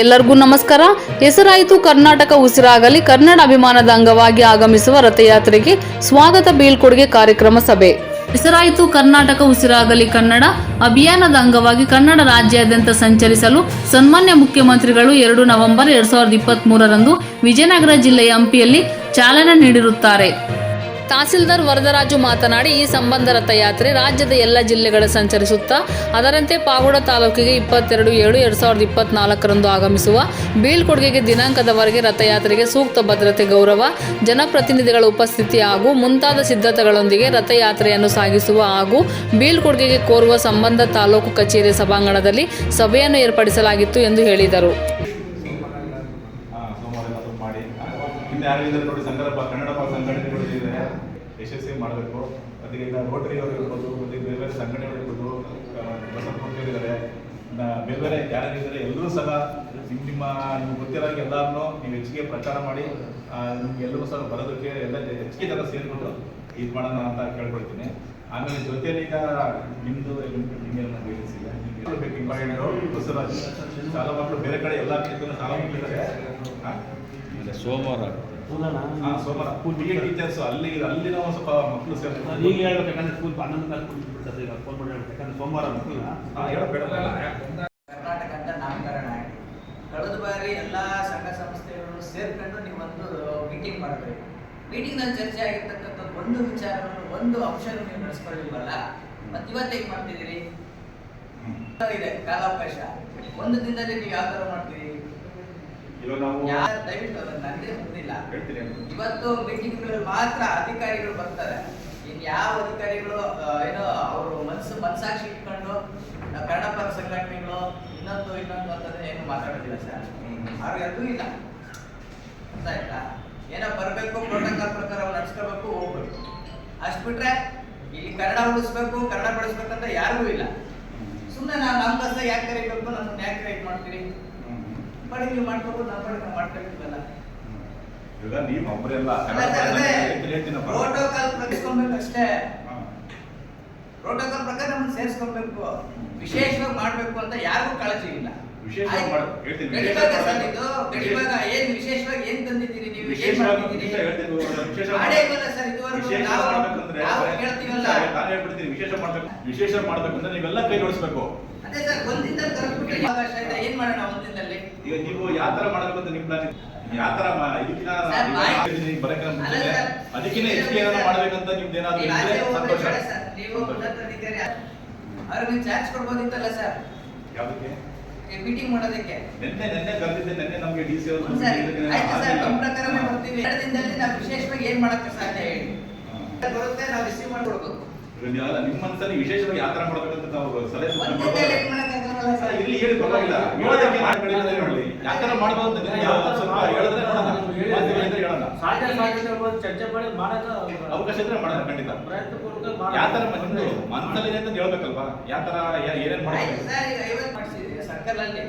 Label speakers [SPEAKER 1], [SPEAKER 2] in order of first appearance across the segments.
[SPEAKER 1] ಎಲ್ಲರಿಗೂ ನಮಸ್ಕಾರ. ಹೆಸರಾಯಿತು ಕರ್ನಾಟಕ ಉಸಿರಾಗಲಿ, ಕನ್ನಡ ಅಭಿಮಾನದ ಅಂಗವಾಗಿ ಆಗಮಿಸುವ ರಥಯಾತ್ರೆಗೆ ಸ್ವಾಗತ ಬೀಳ್ಕೊಡುಗೆ ಕಾರ್ಯಕ್ರಮ ಸಭೆ. ಹೆಸರಾಯಿತು ಕರ್ನಾಟಕ ಉಸಿರಾಗಲಿ, ಕನ್ನಡ ಅಭಿಯಾನದ ಅಂಗವಾಗಿ ಕನ್ನಡ ರಾಜ್ಯಾದ್ಯಂತ ಸಂಚರಿಸಲು ಸನ್ಮಾನ್ಯ ಮುಖ್ಯಮಂತ್ರಿಗಳು ಎರಡು ನವೆಂಬರ್ ಎರಡ್ ಸಾವಿರದ ಇಪ್ಪತ್ತ್ ಮೂರರಂದು ವಿಜಯನಗರ ಜಿಲ್ಲೆಯ ಹಂಪಿಯಲ್ಲಿ ಚಾಲನೆ ನೀಡಿರುತ್ತಾರೆ. ತಹಸೀಲ್ದಾರ್ ವರದರಾಜು ಮಾತನಾಡಿ, ಈ ಸಂಬಂಧ ರಥಯಾತ್ರೆ ರಾಜ್ಯದ ಎಲ್ಲ ಜಿಲ್ಲೆಗಳ ಸಂಚರಿಸುತ್ತಾ, ಅದರಂತೆ ಪಾಗೋಡ ತಾಲೂಕಿಗೆ ಇಪ್ಪತ್ತೆರಡು, ಏಳು, ಎರಡು ಸಾವಿರದ ಇಪ್ಪತ್ನಾಲ್ಕರಂದು ಆಗಮಿಸುವ ಬೀಳ್ಕೊಡುಗೆಗೆ ದಿನಾಂಕದವರೆಗೆ ರಥಯಾತ್ರೆಗೆ ಸೂಕ್ತ ಭದ್ರತೆ, ಗೌರವ, ಜನಪ್ರತಿನಿಧಿಗಳ ಉಪಸ್ಥಿತಿ ಹಾಗೂ ಮುಂತಾದ ಸಿದ್ಧತೆಗಳೊಂದಿಗೆ ರಥಯಾತ್ರೆಯನ್ನು ಸಾಗಿಸುವ ಹಾಗೂ ಬೀಳ್ಕೊಡುಗೆಗೆ ಕೋರುವ ಸಂಬಂಧ ತಾಲೂಕು ಕಚೇರಿ ಸಭಾಂಗಣದಲ್ಲಿ ಸಭೆಯನ್ನು ಏರ್ಪಡಿಸಲಾಗಿತ್ತು ಎಂದು ಹೇಳಿದರು
[SPEAKER 2] ಹಾ, ಸೋಮವಾರ ಏನಾದ್ರು ಮಾಡಿ ಇನ್ನು ಯಾರು ಇದ್ದಾರೆ ನೋಡಿ ಸಂಘದ ಕನ್ನಡ ಪರ ಸಂಘಟನೆಗಳು ಇದೆ ಯಶಸ್ವಿ ಮಾಡಬೇಕು ಈಗ ರೋಟರಿ ಅವರು ಇರ್ಬೋದು ಮತ್ತೆ ಬೇರೆ ಬೇರೆ ಸಂಘಟನೆಗಳು ಇರ್ಬೋದು ಬಸವಪುರ ಇದ್ದಾರೆ ನ- ಬೇರೆ ಬೇರೆ ಯಾರಿದ್ದಾರೆ ಎಲ್ಲರೂ ಸಹ ನಿಮ್ಮ ನಿಮ್ಮ, ನಿಮ್ಗೆ ಗೊತ್ತಿರೋಂಗೆ ಎಲ್ಲರನ್ನೂ ನೀವು ಹೆಚ್ಚಿಗೆ ಪ್ರಚಾರ ಮಾಡಿ ನಿಮ್ಗೆ ಎಲ್ಲರೂ ಸಹ ಬರೋದಕ್ಕೆ ಎಲ್ಲ ಹೆಚ್ಚಿಗೆ ಜನ ಸೇರಿಕೊಂಡು ಇದು ಮಾಡೋಣ ಅಂತ ಕೇಳ್ಕೊಳ್ತೀನಿ. ಆಮೇಲೆ ಜೊತೆಯಲ್ಲಿ ಈಗ ನಿಮ್ಮದು ಇಂಪಾರ್ಟೆಂಟು ಬಸವರಾಜ್. ಶಾಲಾ ಮಕ್ಕಳು ಬೇರೆ ಕಡೆ ಎಲ್ಲ ಶಾಲಾ
[SPEAKER 3] ಮಕ್ಕಳಿದ್ದಾರೆ. ಸೋಮವಾರ.
[SPEAKER 2] ಸೋಮವಾರ ಬಿ ಟೀಚರ್ಸ್ ಅಲ್ಲಿ ಅಲ್ಲಿನ ಒಂದು ಸ್ವಲ್ಪ ಮಕ್ಕಳು ಸೇರ್ತಾರೆ
[SPEAKER 4] ಈಗ ಹೇಳ್ಬೇಕು ಸ್ಕೂಲ್ ಹನ್ನೊಂದು ಕಾಲ ಸ್ಕೂಲ್ ಬಿಡ್ತದೆ ಈಗ ಫೋನ್ ಮಾಡಿ ಹೇಳ್ಬೇಕು ಯಾಕಂದ್ರೆ ಸೋಮವಾರ ಮಕ್ಕಳನ್ನ
[SPEAKER 2] ಹಾ,
[SPEAKER 5] ಕರ್ನಾಟಕ ಅಂತ ನಾಮಕರಣ ಆಗಿ ಕಳೆದ ಬಾರಿ ಎಲ್ಲಾ ಸಂಘ ಸಂಸ್ಥೆಗಳು ಸೇರ್ಕೊಂಡು ನೀವೊಂದು ಮೀಟಿಂಗ್ ಮಾಡಿದ್ರಿ ಮೀಟಿಂಗ್ನಲ್ಲಿ ಚರ್ಚೆ ಆಗಿರ್ತಕ್ಕಂಥದ್ದು ಒಂದು ವಿಚಾರವನ್ನು ಒಂದು ಅಂಶವನ್ನು ನೀವು ನಡೆಸ್ಕೊಳ್ಳಿಲ್ವಲ್ಲ ಮತ್ತೆ ಇವತ್ತೇ ಮಾಡ್ತಿದ್ದೀರಿ? ಇದೆ ಕಾಲಾವಕಾಶ. ಒಂದು ದಿನದಲ್ಲಿ ನೀವು ಯಾವ ತರ ಮಾಡ್ತೀರಿ?
[SPEAKER 2] ಇವಾಗ ನಾವು
[SPEAKER 5] ಯಾರು ದಯವಿಟ್ಟು ಅದನ್ನ ನನಗೆ ಗೊತ್ತಿಲ್ಲ
[SPEAKER 2] ಹೇಳ್ತೀನಿ ಹೇಳ್ತೀನಿ.
[SPEAKER 5] ಇವತ್ತು ಮೀಟಿಂಗ್ಗಳಲ್ಲಿ ಮಾತ್ರ ಅಧಿಕಾರಿಗಳು ಬರ್ತಾರೆ. ಇನ್ ಯಾವ ಅಧಿಕಾರಿಗಳು ಏನೋ ಅವರು ಮನಸ್ಸು ಮನಸಾಕ್ಷಿ ಇಟ್ಕೊಂಡು ಆ, ಕನ್ನಡ ಪರ ಸಂಘಟನೆಗಳು ಇನ್ನೊಂದು ಇನ್ನೊಂದು ಅಂತಂದ್ರೆ ಏನು ಮಾತಾಡೋದಿಲ್ಲ ಸರ್.
[SPEAKER 2] ಹ್ಮ್.
[SPEAKER 5] ಅವ್ರು ಇಲ್ಲ. ಗೊತ್ತಾಯ್ತಾ ಏನೋ ಬರಬೇಕು ಪ್ರೋಟೋಕಾಲ್ ಪ್ರಕಾರ ನಡ್ಸ್ಕೋಬೇಕು ಹೋಗ್ಬೇಕು. ಅಷ್ಟು ಬಿಟ್ರೆ ಇಲ್ಲಿ ಕನ್ನಡ ಉಳಿಸ್ಬೇಕು ಕನ್ನಡ ಬೆಳೆಸ್ಬೇಕಂತ ಯಾರಿಗೂ ಇಲ್ಲ. ಸುಮ್ಮನೆ ನಾವು ನಮ್ಮ ಕಷ್ಟ ಯಾಕೆ ಕರಿಬೇಕು ನಮ್ಮನ್ನ ಯಾಕೆ ಕರೆಕ್ಟ್ ಮಾಡ್ತೀರಿ? ಬಡಿ ನೀವು ಮಾಡ್ಕೊಂಡು ನಮ್ಮ ಬಡಿ ನಾವು ಮಾಡ್ಕೊಳ್ತೀವಲ್ಲ
[SPEAKER 2] ಇವಾಗ ನೀವು ಒಬ್ಬರೆಲ್ಲ
[SPEAKER 5] ಪ್ರೋಟೋಕಾಲ್ ಪ್ರಕಟಿಸ್ಕೊಬೇಕು ಅಷ್ಟೇ. ಪ್ರೋಟೋಕಾಲ್ ಪ್ರಕಾರ ನಮ್ಮನ್ನು ಸೇರಿಸ್ಕೊಬೇಕು. ವಿಶೇಷವಾಗಿ ಮಾಡ್ಬೇಕು ಅಂತ ಯಾರಿಗೂ ಕಾಳಜಿ ಇಲ್ಲ. ಏನ್ ವಿಶೇಷವಾಗಿ ಏನ್ ತಂದಿದ್ದೀರಿ ನೀವು? ಏನ್
[SPEAKER 2] ವಿಶೇಷ ಮಾಡ್ಬೇಕಂದ್ರೆ ನೀವೆಲ್ಲ ಕೈ ಜೋಡಿಸ್ಬೇಕು.
[SPEAKER 5] ಅದೇ ಸರ್ ಒಂದಿನ ಕರೆದ್ಬಿಟ್ಟು ಅವಕಾಶ ಇದೆ ಏನ್ ಮಾಡೋಣ ಒಂದಿನದಲ್ಲಿ?
[SPEAKER 2] ಈಗ ನೀವು ಯಾವ ತರ ಮಾಡಬೇಕು ಅಂತ ನಿಮ್ ಪ್ಲಾನ್ ಯಾವ ತರ ಇದಕ್ಕಿನ ಬರಕ್ಕೆ ನಮ್ಮ ಅದಕ್ಕಿಂತ ಹೆಚ್ಚಿಗೆ ಏನಾದ್ರು ಮಾಡ್ಬೇಕಂತ ನಿಮ್ದು ಏನಾದ್ರು ಇದ್ರೆ ಸಂತೋಷ.
[SPEAKER 5] ನೀವು ಉನ್ನತ ಅಧಿಕಾರಿ ಅವ್ರಿಗೆ ನೀವು ಚಾರ್ಜ್ ಕೊಡ್ಬೋದಿತ್ತಲ್ಲ ಸರ್?
[SPEAKER 2] ಯಾವ್ದಕ್ಕೆ?
[SPEAKER 5] ಮೀಟಿಂಗ್ ಮಾಡೋದಕ್ಕೆ.
[SPEAKER 2] ನಿನ್ನೆ ನಿನ್ನೆ ಕರೆದಿದ್ದೆ. ನಿನ್ನೆ ನಮಗೆ ಡಿ ಸಿ ಅವರು
[SPEAKER 5] ಸರ್. ಸರ್ ನಮ್ಮ ಪ್ರಕಾರ ಬರ್ತೀವಿ ಎರಡು ದಿನದಲ್ಲಿ ನಾವು ವಿಶೇಷವಾಗಿ ಏನು ಮಾಡಕ್ಕೆ ಸಾಧ್ಯ ಹೇಳಿ? ಬರುತ್ತೆ ನಾವು ರಿಸೀವ್ ಮಾಡ್ಕೊಡ್ಬೇಕು
[SPEAKER 2] ನಿಮ್ಮ ಮನಸ್ಸಲ್ಲಿ ವಿಶೇಷವಾಗಿ ಯಾವ ತರ ಮಾಡ್ಬೇಕಂತ ನಾವು ಸಲಹೆ ಇಲ್ಲಿ ಹೇಳಿ ಪರವಾಗಿಲ್ಲ. ಹೇಳೋದಕ್ಕೆ ನಾನು ನೋಡಿ ಯಾವ ತರ ಮಾಡ್ಬೋದು ಅಂತ ಯಾವ ತರ ಸ್ವಲ್ಪ ಹೇಳಿದ್ರೆ ನೋಡೋಣ. ಹೇಳೋಣ.
[SPEAKER 4] ಸಾಧ್ಯ ಸಾಧ್ಯ ಚರ್ಚೆ ಮಾಡಿ ಮಾಡಕ
[SPEAKER 2] ಅವಕಾಶ ಇದ್ರೆ ಮಾಡೋಣ ಖಂಡಿತ. ಯಾವ ತರ. ನಿಮ್ದು ಮನಸ್ಸಲ್ಲಿ ಅಂತ ಹೇಳ್ಬೇಕಲ್ವಾ? ಯಾವ ತರ ಏನೇನ್ ಮಾಡ್ಬೇಕು?
[SPEAKER 5] ಸರ್ ಈಗ ಐವತ್ತು ಮಾಡಿಸಿದ್ರಿ
[SPEAKER 2] ಸರ್ಕಾರದಲ್ಲಿ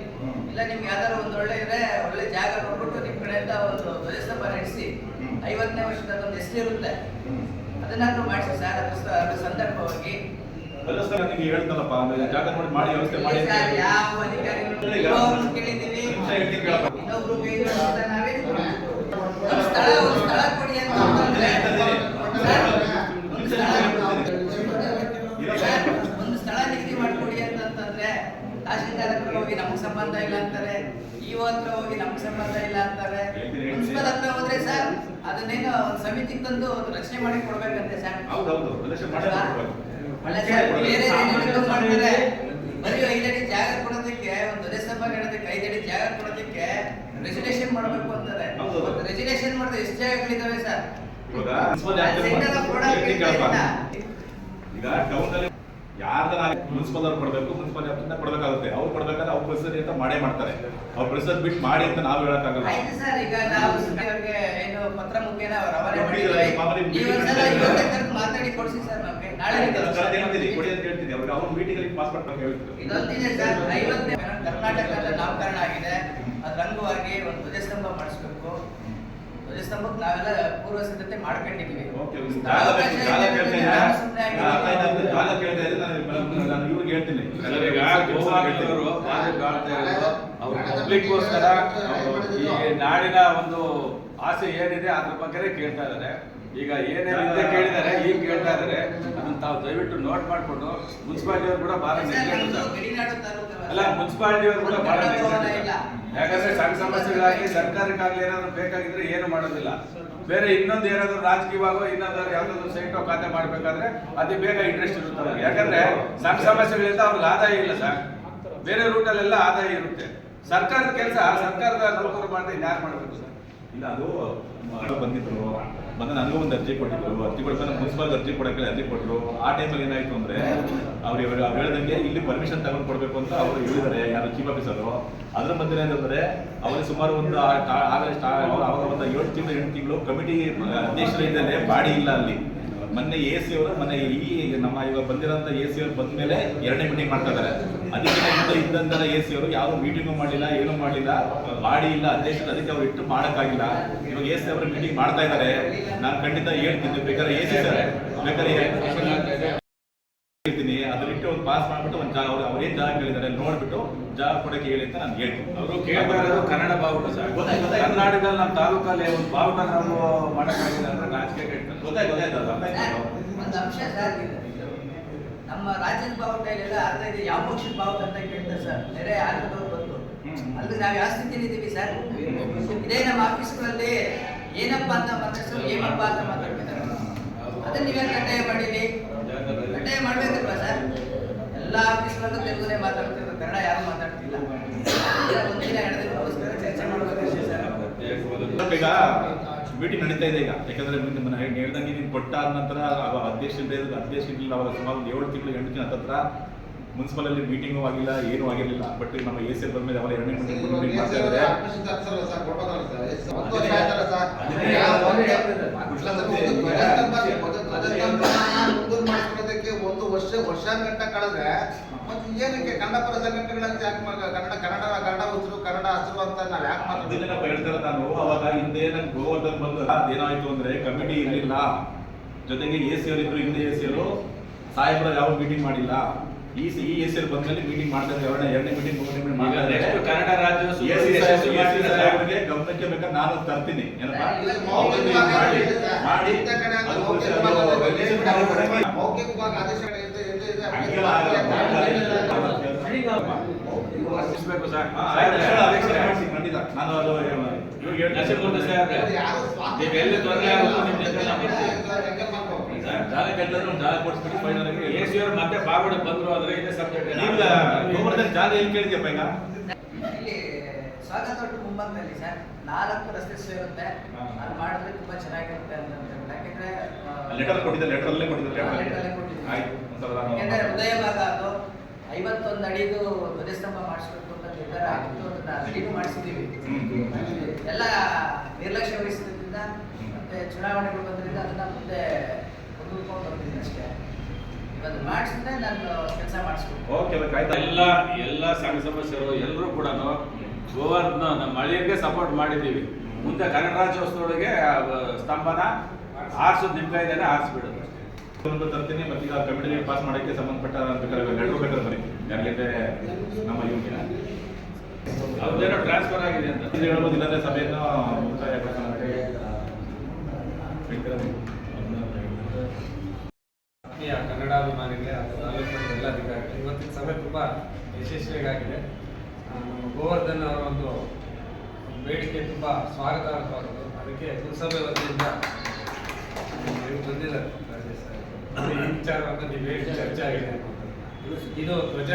[SPEAKER 5] ಇಲ್ಲ ನಿಮ್ಗೆ ಯಾವ್ದಾರ ಒಂದು ಒಳ್ಳೆ ಇದೆ ಒಳ್ಳೆ ಜಾಗ ನೋಡ್ಬಿಟ್ಟು ನಿಮ್ ಕಡೆಯಿಂದ ಒಂದು ಧ್ವಜಸ್ತಂಭ ನಡೆಸಿ. ಐವತ್ತನೇ ವರ್ಷದ ಒಂದು ಹೆಸರು ಇರುತ್ತೆ.
[SPEAKER 2] ಹ್ಮ್.
[SPEAKER 5] ಅದನ್ನಾದ್ರೂ ಮಾಡಿಸಿ ಸರ್ ಅದು ಸಂದರ್ಭವಾಗಿ.
[SPEAKER 2] ಅಲ್ಲ ಸರ್ ನಿಮಗೆ ಹೇಳ್ತಾನಪ್ಪ ಅಂದ್ರೆ ಜಾಗ ನೋಡಿ ಮಾಡಿ ವ್ಯವಸ್ಥೆ ಮಾಡಿ
[SPEAKER 5] ಸರ್. ಯಾವ ಅಧಿಕಾರಿಗಳು ಕೇಳಿದ್ದೀವಿ. ಇನ್ನೊಬ್ರು ಕೇಳಿದ್ರು ಅಂತ ನಾವೇ ಒಂದು ಸ್ಥಳ ಒಂದು ಸ್ಥಳ ಕೊಡಿ ಅಂತ ಅಂತಂದ್ರೆ ಒಂದು ಸ್ಥಳ ನಿಗದಿ ಮಾಡ್ಕೊಡಿ ಅಂತಂತಂದ್ರೆ ತಹಶೀಲ್ದಾರ್ ಹತ್ರ ಹೋಗಿ ನಮ್ಗೆ ಸಂಬಂಧ ಇಲ್ಲ ಅಂತಾರೆ. ಹತ್ರ ಹೋಗಿ ನಮ್ಗೆ ಸಂಬಂಧ ಇಲ್ಲ ಅಂತಾರೆ. ಮುನ್ಸಿಪಲ್ ಹತ್ರ ಹೋದ್ರೆ ಅದನ್ನೇನೋ ಒಂದು ಸಮಿತಿ ತಂದು ರಚನೆ ಮಾಡಿ ಕೊಡ್ಬೇಕಂತೆ ಸರ್.
[SPEAKER 2] ಹೌದೌದು
[SPEAKER 5] ಬೇರೆ ಏನೇನೋ ಮಾಡ್ತಾರೆ? ಬರೀ ಐದಡಿ ಜಾಗ ಕೊಡೋದಕ್ಕೆ ಒಂದು ಧ್ವಜಸ್ತಂಭ ನೆಡೋದಕ್ಕೆ ಐದಡಿ ಜಾಗ ಕೊಡೋದಕ್ಕೆ ರೆಸಲ್ಯೂಷನ್ ಮಾಡಬೇಕು ಅಂತಾರೆ. ರೆಸಲ್ಯೂಷನ್ ಮಾಡಿದ್ರೆ ಎಷ್ಟು ಜಾಗಗಳಿದಾವೆ ಸರ್?
[SPEAKER 2] ಈಗ ಟೌನ್ ಅಲ್ಲಿ ಯಾರ್ದ ಮುನ್ಸಿಪಲ್ ಅವ್ರು ಕೊಡ್ಬೇಕು ಮುನ್ಸಿಪಲ್ ವ್ಯಾಪ್ತಿಯಿಂದ ಕೊಡ್ಬೇಕಾಗುತ್ತೆ. ಅವ್ರು ಕೊಡ್ಬೇಕಾದ್ರೆ ಅವ್ರ ಪ್ರೆಸರ್ ಅಂತ ಮಾಡೇ ಮಾಡ್ತಾರೆ. ಅವ್ರ ಪ್ರೆಸರ್ ಬಿಟ್ಟು ಮಾಡಿ ಅಂತ ನಾವು ಹೇಳಕ್ಕಾಗಲ್ಲ. ಕೊಡಿ ಅಂತ ಹೇಳ್ತೀನಿ. ಅವ್ರಿಗೆ ಅವ್ರ ಮೀಟಿಂಗ್ ಅಲ್ಲಿ ಪಾಸ್ ಮಾಡ್ಬೇಕು
[SPEAKER 5] ಅಂತ ನಾಮಕರಣ ಆಗಿದೆ. ಅದ್ರ ಅಂಗವಾಗಿ ಒಂದು ಧ್ವಜಸ್ತಂಭ ಮಾಡಿಸ್ಬೇಕು. ನಾವೆಲ್ಲ ಪೂರ್ವ ಸಿದ್ಧತೆ
[SPEAKER 3] ಈ ನಾಡಿನ ಒಂದು ಆಸೆ ಏನಿದೆ ಅದ್ರ ಬಗ್ಗೆ ಕೇಳ್ತಾ ಇದ್ದಾರೆ. ಈಗ ಏನೇನಿದೆ ಕೇಳಿದ್ದಾರೆ ಈಗ ಕೇಳ್ತಾ ಇದ್ದಾರೆ. ಅದನ್ನ ತಾವು ದಯವಿಟ್ಟು ನೋಟ್ ಮಾಡಿಕೊಂಡು ಮುನ್ಸಿಪಾಲಿಟಿ ಅವರು ಕೂಡ ಬಹಳ ಅಲ್ಲ ಮುನ್ಸಿಪಾಲಿಟಿ ಅವರು ಕೂಡ ಬಹಳ. ಯಾಕಂದ್ರೆ ಸಣ್ಣ ಸಮಸ್ಯೆಗಳಾಗಿ ಸರ್ಕಾರಕ್ಕಾಗಲಿ ಏನಾದ್ರು ಬೇಕಾಗಿದ್ರೆ ಏನು ಮಾಡೋದಿಲ್ಲ. ಬೇರೆ ಇನ್ನೊಂದು ಏನಾದ್ರು ರಾಜಕೀಯವಾಗೋ ಇನ್ನೊಂದಾದ್ರು ಯಾವ್ದಾದ್ರು ಸೈಟೋ ಖಾತೆ ಮಾಡ್ಬೇಕಾದ್ರೆ ಅತಿ ಬೇಗ ಇಂಟ್ರೆಸ್ಟ್ ಇರುತ್ತೆ ಅವ್ರಿಗೆ ಯಾಕಂದ್ರೆ ಸಣ್ಣ ಸಮಸ್ಯೆಗಳಿಂದ ಅವ್ರಿಗೆ ಆದಾಯ ಇಲ್ಲ ಸರ್. ಬೇರೆ ರೂಟಲ್ಲೆಲ್ಲ ಆದಾಯ ಇರುತ್ತೆ. ಸರ್ಕಾರದ ಕೆಲಸ ಸರ್ಕಾರದ ನೌಕರು ಮಾಡಿದ್ರೆ ಇನ್ಯಾರು ಮಾಡಬೇಕು ಸರ್?
[SPEAKER 2] ಇಲ್ಲ ಅದು ಬಂದಿದ್ರು. ಬಂದ ನನಗೂ ಒಂದು ಅರ್ಜಿ ಕೊಟ್ಟಿದ್ರು. ಅರ್ಜಿ ಕೊಡ್ತಾರೆ ಮುನ್ಸಿಪಲ್ ಅರ್ಜಿ ಕೊಡಕ್ಕೆ ಅರ್ಜಿ ಕೊಟ್ಟರು ಆ ಟೈಮಲ್ಲಿ ಏನಾಯ್ತು ಅಂದ್ರೆ ಅವ್ರು ಇವರು ಅವ್ರು ಹೇಳ್ದಂಗೆ ಇಲ್ಲಿ ಪರ್ಮಿಷನ್ ತಗೊಂಡು ಕೊಡಬೇಕು ಅಂತ ಅವರು ಹೇಳಿದ್ದಾರೆ, ಯಾರು ಚೀಫ್ ಆಫೀಸರು ಅದ್ರ ಮಧ್ಯೆ ಏನಂದ್ರೆ ಅವರು ಸುಮಾರು ಒಂದು ಆಗಲೇ ಅವಾಗ ಒಂದು ಏಳು ತಿಂಗಳು ಎಂಟು ತಿಂಗಳು ಕಮಿಟಿ ಅಧ್ಯಕ್ಷರ ಇದ್ದಾರೆ ಬಾಡಿ ಇಲ್ಲ ಅಲ್ಲಿ. ಮೊನ್ನೆ ಎ ಸಿ ಅವರು, ಮೊನ್ನೆ ಈ ನಮ್ಮ ಇವಾಗ ಬಂದಿರೋಂಥ ಎ ಸಿ ಅವರು ಬಂದ್ಮೇಲೆ ಎರಡನೇ ಮೀಟಿಂಗ್ ಮಾಡ್ತಾ ಇದ್ದಾರೆ ಅದಕ್ಕೆ ಹಿಂದೆ ಇದ್ದಂತ ಎ ಸಿ ಅವರು ಯಾರು ಮೀಟಿಂಗು ಮಾಡಲಿಲ್ಲ, ಏನೂ ಮಾಡಲಿಲ್ಲ ಬಾಡಿ ಇಲ್ಲ, ಅಧ್ಯಕ್ಷರು ಅದಕ್ಕೆ ಅವ್ರು ಇಟ್ಟು ಮಾಡೋಕ್ಕಾಗಿಲ್ಲ. ಇವಾಗ ಎ ಸಿ ಅವರು ಮೀಟಿಂಗ್ ಮಾಡ್ತಾ ಇದ್ದಾರೆ ನಾನು ಖಂಡಿತ ಹೇಳ್ತೀನಿ, ಬೇಕಾದ್ರೆ ಎ ಸಿ ಸರ್, ಬೇಕಾದ್ರೆ ಹೇಳ್ತೀನಿ ಅದನ್ನಿಟ್ಟು ಒಂದು ಪಾಸ್ ಮಾಡ್ಬಿಟ್ಟು ಒಂದು ಜಾಗ ಅವ್ರು ಅವ್ರೇನು ಜಾಗ ಕೇಳಿದ್ದಾರೆ ನೋಡ್ಬಿಟ್ಟು ಜಾಗ ಕೊಡಕ್ಕೆ ಹೇಳಿ ಅಂತ ನಾನು ಹೇಳ್ತೀನಿ.
[SPEAKER 3] ಅವರು ಕೇಳ್ತಾ ಇರೋದು ಕನ್ನಡ ಬಾವುಟ ಸರ್. ಕರ್ನಾಟಕದಲ್ಲಿ ನಮ್ಮ ತಾಲೂಕಲ್ಲಿ ಒಂದು ಬಾವುಟ ನಾವು ಮಾಡೋಕ್ಕಾಗಿಲ್ಲ ಅಂದ್ರೆ ನಾಚಿಕೆ ಕೇಳ್ತಾರೆ.
[SPEAKER 2] ಗೊತ್ತಾಯ್ತು ಗೊತ್ತಾಯ್ತು ಅರ್ಥ
[SPEAKER 5] ನಮ್ಮ ರಾಜ್ಯದ ಬಾವುಟ ಇಲ್ಲೆಲ್ಲ ಅರ್ಧ ಇದೆ ಯಾವ ಪಕ್ಷದ ಬಾವುಟ ಅಂತ ಕೇಳ್ತಾರೆ ಸರ್. ನೆರೆ ಆಂಧ್ರದವ್ರು
[SPEAKER 2] ಬಂತು
[SPEAKER 5] ಅಲ್ಲಿ ನಾವು ಯಾವ ಸ್ಥಿತಿಲಿ ಇದೀವಿ ಸರ್? ಇದೇ ನಮ್ಮ ಆಫೀಸ್ಗಳಲ್ಲಿ ಏನಪ್ಪ ಅಂತ ಮಾತಾಡ್ಸೋರು ಏನಪ್ಪ ಅಂತ ಮಾತಾಡ್ತಿದ್ದಾರೆ ಅದನ್ನ ನೀವೇ ಕಡ್ಡಾಯ ಮಾಡೀನಿ ಕಡ್ಡಾಯ ಮಾಡ್ಬೇಕಲ್ವಾ ಸರ್ ಎಲ್ಲ ಆಫೀಸ್ಗಳಲ್ಲೂ ತೆಲುಗುನೇ ಮಾತಾಡ್ತಿದ್ರು ಕನ್ನಡ ಯಾರು ಮಾತಾಡ್ತಿಲ್ಲ ಒಂದಿನ ಎರಡು ಚರ್ಚೆ
[SPEAKER 2] ಈಗ ಮೀಟಿಂಗ್ ನಡೀತಾ ಇದೆ ಈಗ ಯಾಕಂದ್ರೆ ನಿಮ್ಮನ್ನ ಮನೆ ಹೇಳ್ದಂಗೆ ನೀನು ಕೊಟ್ಟಾದ ನಂತರ ಅಧ್ಯಕ್ಷ ಅಧ್ಯಕ್ಷ ಇರಲಿಲ್ಲ ಅವಾಗ ಸುಮಾರು ಒಂದು ಏಳು ತಿಂಗಳು ಎಂಟು ತಿಂಗಳ ಹತ್ತತ್ರ ಮುನ್ಸಿಪಲ್ ಅಲ್ಲಿ ಮೀಟಿಂಗು ಆಗಿಲ್ಲ ಏನೂ ಆಗಿರಲಿಲ್ಲ ಬಟ್ ನಮ್ಮ ಎ ಸಿ ಬಂದ ಮೇಲೆ ಅವಾಗ ಎರಡನೇ ಮೀಟಿಂಗ್ ಮೀಟಿಂಗ್ ಮಾಡ್ತಾ ಇದ್ದಾರೆ
[SPEAKER 6] ಒಂದು ವರ್ಷ ವರ್ಷಾಂಗಟ್ಟ ಕಳೆದ್ರೆ ಮತ್ತೆ ಏನಕ್ಕೆ ಕನ್ನಡ ಪರ ಸಂಘಟನೆಗಳಂತ ಯಾಕೆ ಕನ್ನಡ ಕನ್ನಡ ಕನ್ನಡ ಉಸಿರು ಕನ್ನಡ ಹಸಿರು ಅಂತ ನಾವು ಯಾಕೆ ಮಾತಾಡ್ತೀವಿ?
[SPEAKER 2] ಅದನ್ನೆಲ್ಲ ಹೇಳ್ತಾರೆ ನಾನು ಅವಾಗ ಹಿಂದೆ ನಂಗೆ ಗೋವರ್ಧನ್ ಬಂದು ಅದೇನಾಯ್ತು ಅಂದ್ರೆ ಕಮಿಟಿ ಇರಲಿಲ್ಲ. ಜೊತೆಗೆ ಎ ಸಿ ಅವರು ಇಬ್ರು ಹಿಂದೆ ಎ ಸಿ ಅವರು. ಸಾಹೇಬ್ರ ಯಾವ ಮೀಟಿಂಗ್ ಮಾಡಿಲ್ಲ. ಈ ಸಿ ಈ ಎ ಸಿ ಬಂದ್ಮೇಲೆ ಮೀಟಿಂಗ್ ಮಾಡ್ತಾರೆ. ಇದ್ದಾರೆ ಎರಡನೇ ಎರಡನೇ ಮೀಟಿಂಗ್ ಮೂರನೇ ಮೀಟಿಂಗ್
[SPEAKER 3] ಈಗ
[SPEAKER 2] ಮಾಡ್ತಾ
[SPEAKER 3] ಕನ್ನಡ ರಾಜ್ಯ
[SPEAKER 2] ಎ ಸಿ
[SPEAKER 3] ಯಶಸ್ವಿ ಮಾಡ್ತಾರೆ.
[SPEAKER 2] ಸಾಹೇಬ್ರಿಗೆ ಗಮನಕ್ಕೆ ಬೇಕಾದ್ರೆ ನಾನು ತರ್ತೀನಿ. ಏನಪ್ಪಾ? ಮಾಡಿ
[SPEAKER 3] ಮತ್ತೆ ಬಾವುಟ ಬಂದ್ರು ಆದ್ರೆ ಇದೇ ಸಬ್ಜೆಕ್ಟ್
[SPEAKER 2] ಜಾಗ ಕೇಳಿದ್ಯಪ್ಪ ಈಗ
[SPEAKER 5] ಸ್ವಾಗತ ಮುಂಬಂದಲ್ಲಿ ಸರ್ ನಾಲ್ಕು ರಸ್ತೆ ಸೇರುತ್ತೆ.
[SPEAKER 2] ಅಲ್ಲಿ
[SPEAKER 5] ಅದು ಮಾಡಿದ್ರೆ ತುಂಬಾ ಚೆನ್ನಾಗಿರುತ್ತೆ ಅಂತ
[SPEAKER 2] ಲೆಟರ್ ಕೊಟ್ಟಿದ್ದೆ ಲೆಟರ್ ಅಲ್ಲೇ? ಕೊಟ್ಟಿದ್ದೆ. ಆಯ್ತು ಒಂದ್ಸಲ ನಾನು-
[SPEAKER 5] ಯಾಕೆಂದ್ರೆ ಹೃದಯ ಭಾಗ ಅದು ಐವತ್ತೊಂದು ಅಡಿದು ಧ್ವಜಸ್ತಂಭ ಮಾಡಿಸ್ಬೇಕು ಅಂತ ನಿರ್ಧಾರ ಆಗಿತ್ತು ಅದನ್ನ ರೆಡಿನೂ ಮಾಡಿಸಿದ್ದೀವಿ. ಎಲ್ಲ ನಿರ್ಲಕ್ಷ್ಯ ವಹಿಸಿದ್ರಿಂದ ಮತ್ತೆ ಚುನಾವಣೆಗಳು ಬಂದ್ರಿಂದ ಅದನ್ನ ಮುಂದೆ ಮುಂದುಕೊಂಡು ಬಂದಿದ್ದೀನಿ ಅಷ್ಟೇ. ಇವತ್ತು ಮಾಡಿಸಿದ್ರೆ ನಾನು ಕೆಲಸ ಮಾಡಿಸ್ಬೇಕು.
[SPEAKER 2] ಓಕೆ ಆಯ್ತಾ.
[SPEAKER 3] ಎಲ್ಲ ಎಲ್ಲ ಸಂಘ ಸಮಸ್ಯೆಗಳು ಎಲ್ಲರೂ ಕೂಡ ಗೋವರ್ಧನ ನಮ್ಮ ಹಳ್ಳಿಯರಿಗೆ ಸಪೋರ್ಟ್ ಮಾಡಿದ್ದೀವಿ. ಮುಂದೆ ಕನ್ನಡ ರಾಜ್ಯೋತ್ಸವದೊಳಗೆ ಆ, ಸ್ತಂಭನ ಆರಿಸೋದು ನಿಮ್ಮ ಕೈದೇನೆ ಆರಿಸ್ಬಿಡೋದು
[SPEAKER 2] ಒಂದು ತರ್ತೀನಿ ಮತ್ತೆ ಈಗ ಕಮಿಟಿ ಪಾಸ್ ಮಾಡೋಕ್ಕೆ ಸಂಬಂಧಪಟ್ಟ ಬೇಕಾದ್ರೆ ಲೆಟರ್ ಯಾರಿಗೆ ನಮ್ಮ ಯೂನಿಯನ್
[SPEAKER 3] ಅವ್ರದ್ದೇನೋ ಟ್ರಾನ್ಸ್ಫರ್ ಆಗಿದೆ ಅಂತ.
[SPEAKER 2] ಇದು ಹೇಳ್ಬೋದು, ಇಲ್ಲಾಂದ್ರೆ ಸಭೆಯನ್ನು ಮುಕ್ತಾಯ
[SPEAKER 7] ಕನ್ನಡಾಭಿಮಾನಿಗಳೇ ಹಾಗೂ ತಾಲೂಕು ಎಲ್ಲ ಅಧಿಕಾರಿಗಳು ಇವತ್ತಿನ ಸಭೆ ತುಂಬ ಯಶಸ್ವಿಯಾಗಿದೆ. ನಮ್ಮ ಗೋವರ್ಧನ್ ಅವರ ಒಂದು ಬೇಡಿಕೆ ತುಂಬ ಸ್ವಾಗತಾರ್ಹವಾದದ್ದು. ಅದಕ್ಕೆ ಪುರಸಭೆ ವತಿಯಿಂದ ಇವ್ರು ಬಂದಿಲ್ಲ ನೀವು ಹೇಳಿ ಚರ್ಚೆ ಆಗಿದೆ. ಇದು ಧ್ವಜ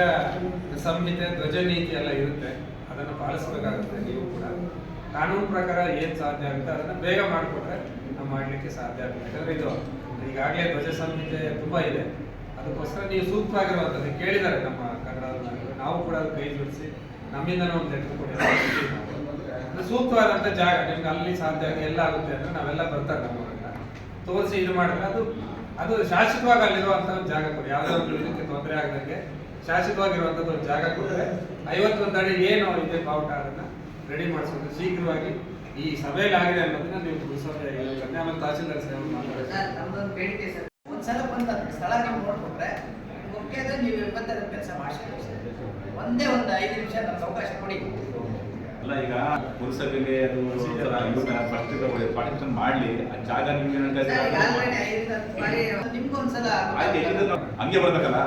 [SPEAKER 7] ಸಂಹಿತೆ, ಧ್ವಜ ನೀತಿ ಎಲ್ಲ ಇರುತ್ತೆ. ಅದನ್ನು ಪಾಲಿಸಬೇಕಾಗುತ್ತೆ ನೀವು ಕೂಡ. ಕಾನೂನು ಪ್ರಕಾರ ಏನು ಸಾಧ್ಯ ಆಗುತ್ತೆ ಅದನ್ನು ಬೇಗ ಮಾಡಿಕೊಟ್ರೆ ನಾವು ಮಾಡಲಿಕ್ಕೆ ಸಾಧ್ಯ ಆಗುತ್ತೆ ಯಾಕಂದ್ರೆ ಇದು ಈಗಾಗಲೇ ಧ್ವಜ ಸಂಹಿತೆ ತುಂಬ ಇದೆ. ಅದಕ್ಕೋಸ್ಕರ ನೀವು ಸೂಕ್ತವಾಗಿರುವಂಥದ್ದು ಕೇಳಿದ್ದಾರೆ ನಮ್ಮ ಕನ್ನಡ ನಾವು ಕೂಡ ಅದು ಕೈ ಜೋಡಿಸಿ ನಮ್ಮಿಂದನೂ ಒಂದು ಲೆಟರ್ ಅದು ಸೂಕ್ತವಾದಂಥ ಜಾಗ. ನಿಮ್ಗೆ ಅಲ್ಲಿ ಸಾಧ್ಯ ಆಗಿ ಎಲ್ಲ ಆಗುತ್ತೆ ಅಂದ್ರೆ ನಾವೆಲ್ಲ ಬರ್ತಾರೆ ನಮ್ಮವರೆಲ್ಲ ತೋರಿಸಿ ಇದು ಮಾಡಿದ್ರೆ ಅದು ಅದು ಶಾಶ್ವತವಾಗಿ ಅಲ್ಲಿರುವಂಥ ಒಂದು ಜಾಗ ಕೊಡಿ. ಒಂದು ಇದಕ್ಕೆ ತೊಂದರೆ ಆಗದಂಗೆ ಶಾಶ್ವತವಾಗಿರುವಂಥದ್ದು ಒಂದು ಜಾಗ ಕೊಟ್ಟರೆ ಐವತ್ತೊಂದು ಅಡಿ ಏನು ಇದೆ ಬಾವುಟ ಅದನ್ನ ರೆಡಿ ಮಾಡಿಸ್ಕೊಂಡು ಶೀಘ್ರವಾಗಿ ಈ ಸಭೆಯಲ್ಲಿ ಆಗಿದೆ ಅನ್ನೋದನ್ನ ನೀವು ಪುರಸಭೆ ಆಮೇಲೆ ತಹಸೀಲ್ದಾರ್ ಸೇವೆ
[SPEAKER 5] ಸರ್ ಒಂದ್ಸಲ ಬಂದ ಸ್ಥಳ ನೀವು ಓಕೆ ಅಂದ್ರೆ ನೀವು ಕೆಲಸ ಸರ್. ಒಂದೇ ಒಂದು ಐದು ನಿಮಿಷ ನಮ್ಗೆ ಅವಕಾಶ ಕೊಡಿ.
[SPEAKER 2] ಅಲ್ಲ ಈಗ ಪುರಸಭೆಗೆ ಅದು ಫಸ್ಟ್ ಪಾರ್ಟಿಷನ್ ಮಾಡ್ಲಿ ಆ ಜಾಗ ನಿಮ್ಗೆ ಆಯ್ತು ಹಂಗೆ ಬರ್ಬೇಕಲ್ಲ?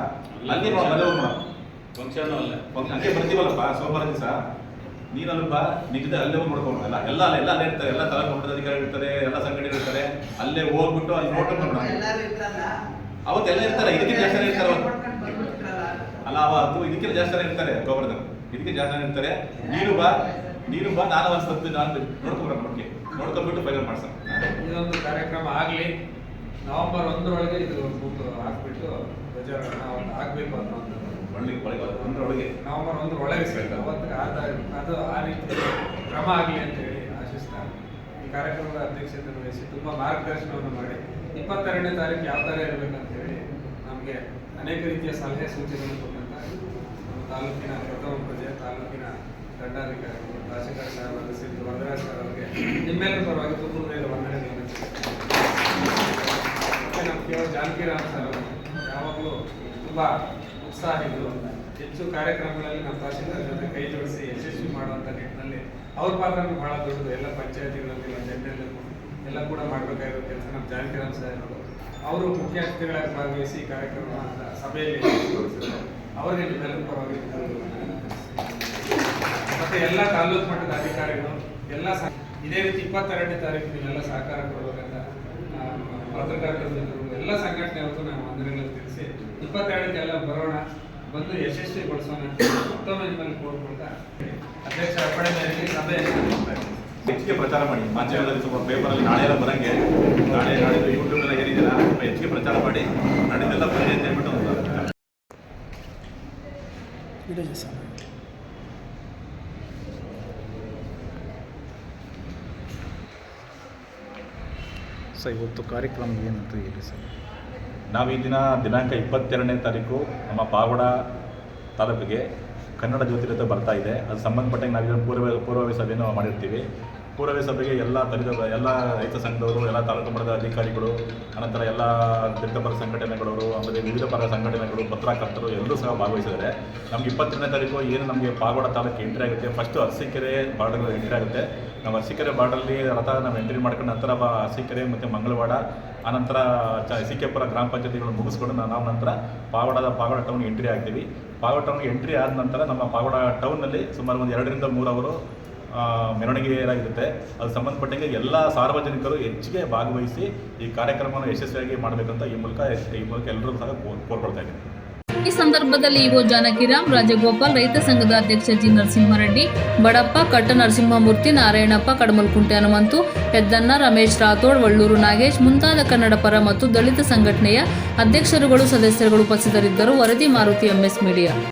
[SPEAKER 2] ಅಲ್ಲಿ ಅಲ್ಲೇ
[SPEAKER 3] ಫಂಕ್ಷನ್ ಅಲ್ಲ.
[SPEAKER 2] ಹಂಗೆ ಬರ್ತೀವಲ್ಲಪ್ಪ ಸೋಮವಾರ ದಿವಸ? ನೀನಲ್ಪ ನಿಜದ ಅಲ್ಲೇ ಹೋಗಿ ನೋಡ್ಕೊಂಡಲ್ಲ ಎಲ್ಲ ಅಲ್ಲ ಎಲ್ಲ ಅಲ್ಲೇ ಇರ್ತಾರೆ ಎಲ್ಲ ತರ ಅಧಿಕಾರಿ ಇರ್ತಾರೆ ಎಲ್ಲ ಸಂಘಟನೆ ಇರ್ತಾರೆ. ಅಲ್ಲೇ ಹೋಗ್ಬಿಟ್ಟು ಅಲ್ಲಿ
[SPEAKER 5] ನೋಟ್ ಮಾಡ್ಬಿಡೋಣ
[SPEAKER 2] ಅವತ್ತೆಲ್ಲ ಇರ್ತಾರೆ ಇದಕ್ಕೆ ಜಾಸ್ತಿ ಇರ್ತಾರೆ. ಅಲ್ಲ ಅವತ್ತು ಇದಕ್ಕೆ ಜಾಸ್ತಿ ಇರ್ತಾರೆ ಗೋವರ್ಧನ್. ಇದಕ್ಕೆ ಜಾಸ್ತಿ ಇರ್ತಾರೆ. ನೀನು ಬಾ. ನೀನು ಬಾ ನಾನು ಒಂದು ಸತ್ತು ನಾನು ನೋಡ್ಕೊಂಡ್ಬರೋಣ ನೋಡ್ಕೆ ನೋಡ್ಕೊಂಡ್ಬಿಟ್ಟು ಫೈನಲ್ ಮಾಡ್ಸೋಣ.
[SPEAKER 7] ಇದೊಂದು ಕಾರ್ಯಕ್ರಮ ಆಗಲಿ. ನವೆಂಬರ್ ಒಂದರೊಳಗೆ ಇದು ಬುಕ್ ಹಾಕ್ಬಿಟ್ಟು ಧ್ವಜಾರೋಹಣ ಒಂದು ಆಗಬೇಕು ಅನ್ನೋ ಒಂದು
[SPEAKER 2] ಒಳ್ಳೆ ಒಳಗೆ ಒಂದರೊಳಗೆ.
[SPEAKER 7] ನವೆಂಬರ್ ಒಂದರ ಒಳಗೆ ಸಿಗ್ತದೆ ಅವತ್ತು ಆದ ಅದು ಆ ರೀತಿ ಕ್ರಮ ಆಗಲಿ ಅಂತ ಹೇಳಿ ಆಶಿಸ್ತಾ ಈ ಕಾರ್ಯಕ್ರಮದ ಅಧ್ಯಕ್ಷತೆ ವಹಿಸಿ ತುಂಬ ಮಾರ್ಗದರ್ಶನವನ್ನು ಮಾಡಿ. ಇಪ್ಪತ್ತೆರಡನೇ ತಾರೀಕು ಯಾವ ಥರ ಅಂತ ಹೇಳಿ ನಮಗೆ ಅನೇಕ ರೀತಿಯ ಸಲಹೆ ಸೂಚನೆಗಳನ್ನು ಕೊಟ್ಟಂತ ನಮ್ಮ ತಾಲೂಕಿನ ಪ್ರಥಮ ಪ್ರಜೆ ತಾಲೂಕಿನ ದಂಡಾಧಿಕಾರಿಗಳು, ತಹಸೀಲ್ದಾರ್ ಸಾಹೇಬರು ಶ್ರೀ ವರದರಾಜ್ ಸರ್ ಅವರಿಗೆ ನಿಮ್ಮೆಲ್ಲರ ಪರವಾಗಿ ತುಂಬ ಹೃದಯದ ವಂದನೆಗಳನ್ನು ಮತ್ತೆ ನಮ್ಮ ಕೇವಲ ಜಾನಕಿರಾಮ್ ಸರ್ ಅವರು ಯಾವಾಗಲೂ ತುಂಬ ಉತ್ಸಾಹಿಗಳು ಹೆಚ್ಚು ಕಾರ್ಯಕ್ರಮಗಳಲ್ಲಿ ನಮ್ಮ ತಹಸೀಲ್ದಾರ್ ಜೊತೆ ಕೈ ಜೋಡಿಸಿ ಯಶಸ್ವಿ ಮಾಡುವಂಥ ನಿಟ್ಟಿನಲ್ಲಿ ಅವ್ರ ಪಾತ್ರನೂ ಬಹಳ ದೊಡ್ಡದು. ಎಲ್ಲ ಪಂಚಾಯತಿಗಳಲ್ಲಿ ಜನರಲ್ಲಿ ಎಲ್ಲ ಕೂಡ ಮಾಡಬೇಕಾಗಿರೋ ಕೆಲಸ ನಮ್ಮ ಜಾನಕಿರಾಮ್ ಸರ್ ಅವರು. ಮುಖ್ಯ ಅತಿಥಿಗಳಾಗಿ ಭಾಗವಹಿಸಿ ಕಾರ್ಯಕ್ರಮ ಸಭೆಯಲ್ಲಿ ಅವರಿಗೆ ನಿಮ್ಮೆಲ್ಲರ ಮತ್ತೆ ಎಲ್ಲ ತಾಲೂಕು ಮಟ್ಟದ ಅಧಿಕಾರಿಗಳು ಎಲ್ಲ ಇದೇ ರೀತಿ ಇಪ್ಪತ್ತೆರಡನೇ ತಾರೀಕು ನೀವೆಲ್ಲ ಸಹಕಾರ ಕೊಡಬೇಕಂತ ಪತ್ರಕರ್ತರು ಎಲ್ಲ ಸಂಘಟನೆ ಎಲ್ಲ ಸಂಘಟನೆಯವ್ರಿಗೂ ನಾವು ಮಂದಿರಗಳಲ್ಲಿ ತಿಳಿಸಿ ಇಪ್ಪತ್ತೆರಡಕ್ಕೆಲ್ಲ ಬರೋಣ ಬಂದು ಯಶಸ್ವಿಗೊಳಿಸೋಣ ಅಂತ ಮತ್ತೊಮ್ಮೆ ನಿಮ್ಮಲ್ಲಿ ಕೋರ್ಕೊಳ್ತಾ ಅಧ್ಯಕ್ಷ ಅರ್ಪಣೆ ಮೇರೆಗೆ ಸಭೆ
[SPEAKER 2] ಹೆಚ್ಚಿಗೆ ಪ್ರಚಾರ ಮಾಡಿ. ಮಾಧ್ಯಮದಲ್ಲಿ ಸ್ವಲ್ಪ ಪೇಪರಲ್ಲಿ ನಾಳೆ ಎಲ್ಲ ಬರಂಗೆ. ನಾಳೆ ನಾಳೆ ಯೂಟ್ಯೂಬ್ ಎಲ್ಲ ಏನಿದೆಯಲ್ಲ ಸ್ವಲ್ಪ ಹೆಚ್ಚಿಗೆ ಪ್ರಚಾರ ಮಾಡಿ. ನಡೆದೆಲ್ಲ ಬನ್ನಿ ಅಂತ ಹೇಳ್ಬಿಟ್ಟು ಒಂದು
[SPEAKER 8] ಸರ್ ಇವತ್ತು ಕಾರ್ಯಕ್ರಮ ಏನಂತ ಹೇಳಿ ಸರ್?
[SPEAKER 2] ನಾವು ಈ ದಿನ ದಿನಾಂಕ ಇಪ್ಪತ್ತೆರಡನೇ ತಾರೀಕು ನಮ್ಮ ಪಾವಡ ತಾಲೂಕಿಗೆ ಕನ್ನಡ ಜ್ಯೋತಿರಥ ಬರ್ತಾ ಇದೆ. ಅದು ಸಂಬಂಧಪಟ್ಟಂಗೆ ನಾವು ಪೂರ್ವ ಪೂರ್ವ ಸಭೆಯನ್ನು ಮಾಡಿರ್ತೀವಿ. ಪೂರ್ವಭಾವಿ ಸಭೆಗೆ ಎಲ್ಲ ದಲಿತ ಎಲ್ಲ ರೈತ ಸಂಘದವರು, ಎಲ್ಲ ತಾಲೂಕು ಮಟ್ಟದ ಅಧಿಕಾರಿಗಳು, ಅನಂತರ ಎಲ್ಲ ದಲಿತ ಪರ ಸಂಘಟನೆಗಳವರು, ಆಮೇಲೆ ವಿವಿಧ ಪರ ಸಂಘಟನೆಗಳು, ಪತ್ರಕರ್ತರು ಎಲ್ಲರೂ ಸಹ ಭಾಗವಹಿಸಿದ್ದಾರೆ. ನಮ್ಗೆ ಇಪ್ಪತ್ತೆರಡನೇ ತಾರೀಕು ಏನು ನಮಗೆ ಪಾಗೋಡ ತಾಲೂಕು ಎಂಟ್ರಿ ಆಗುತ್ತೆ. ಫಸ್ಟು ಅರಸೀಕೆರೆ ಬಾರ್ಡರ್ ಎಂಟ್ರಿ ಆಗುತ್ತೆ. ನಾವು ಅರಸೀಕೆರೆ ಬಾರ್ಡರ್ಲಿ ರಥ ನಾವು ಎಂಟ್ರಿ ಮಾಡ್ಕೊಂಡು ನಂತರ ಅರಸೀಕೆರೆ ಮತ್ತು ಮಂಗಳವಾಡ ಆನಂತರ ಚ ಸಿಕೆಪುರ ಗ್ರಾಮ ಪಂಚಾಯತಿಗಳು ಮುಗಿಸ್ಕೊಂಡು ನಾವು ನಂತರ ಪಾವಡದ ಪಾವಡ ಟೌನ್ ಎಂಟ್ರಿ ಆಗ್ತೀವಿ. ಪಾವಡ ಟೌನ್ಗೆ ಎಂಟ್ರಿ ಆದ ನಂತರ ನಮ್ಮ ಪಾವಡ ಟೌನ್ನಲ್ಲಿ ಸುಮಾರು ಒಂದು ಎರಡರಿಂದ ಮೂರು ಅವರು ಮೆರವಣಿಗೆ ಏನಾಗಿರುತ್ತೆ ಅದು ಸಂಬಂಧಪಟ್ಟಂಗೆ ಎಲ್ಲ ಸಾರ್ವಜನಿಕರು ಹೆಚ್ಚಿಗೆ ಭಾಗವಹಿಸಿ ಈ ಕಾರ್ಯಕ್ರಮವನ್ನು ಯಶಸ್ವಿಯಾಗಿ ಮಾಡಬೇಕಂತ ಈ ಮೂಲಕ ಈ ಮೂಲಕ ಎಲ್ಲರೂ ಸಹ ಕೋರ್- ಕೋರ್ಕೊಳ್ತಾ ಇದ್ದೀನಿ.
[SPEAKER 1] ಈ ಸಂದರ್ಭದಲ್ಲಿ ಇಒ ಜಾನಕಿರಾಮ್ ರಾಜಗೋಪಾಲ್, ರೈತ ಸಂಘದ ಅಧ್ಯಕ್ಷ ಜಿ. ನರಸಿಂಹರೆಡ್ಡಿ, ಬಡಪ್ಪ, ಕಟ್ಟ ನರಸಿಂಹಮೂರ್ತಿ, ನಾರಾಯಣಪ್ಪ ಕಡಮಲ್ಕುಂಟೆ ಹನುಮಂತು ಹೆದ್ದಣ್ಣ ರಮೇಶ್ ರಾಥೋಡ್, ವಳ್ಳೂರು ನಾಗೇಶ್, ಮುಂತಾದ ಕನ್ನಡ ಪರ ಮತ್ತು ದಲಿತ ಸಂಘಟನೆಯ ಅಧ್ಯಕ್ಷರುಗಳು, ಸದಸ್ಯರುಗಳು ಉಪಸ್ಥಿತರಿದ್ದರು. ವರದಿ ಮಾರುತಿ ಎಂಎಸ್ ಮೀಡಿಯಾ.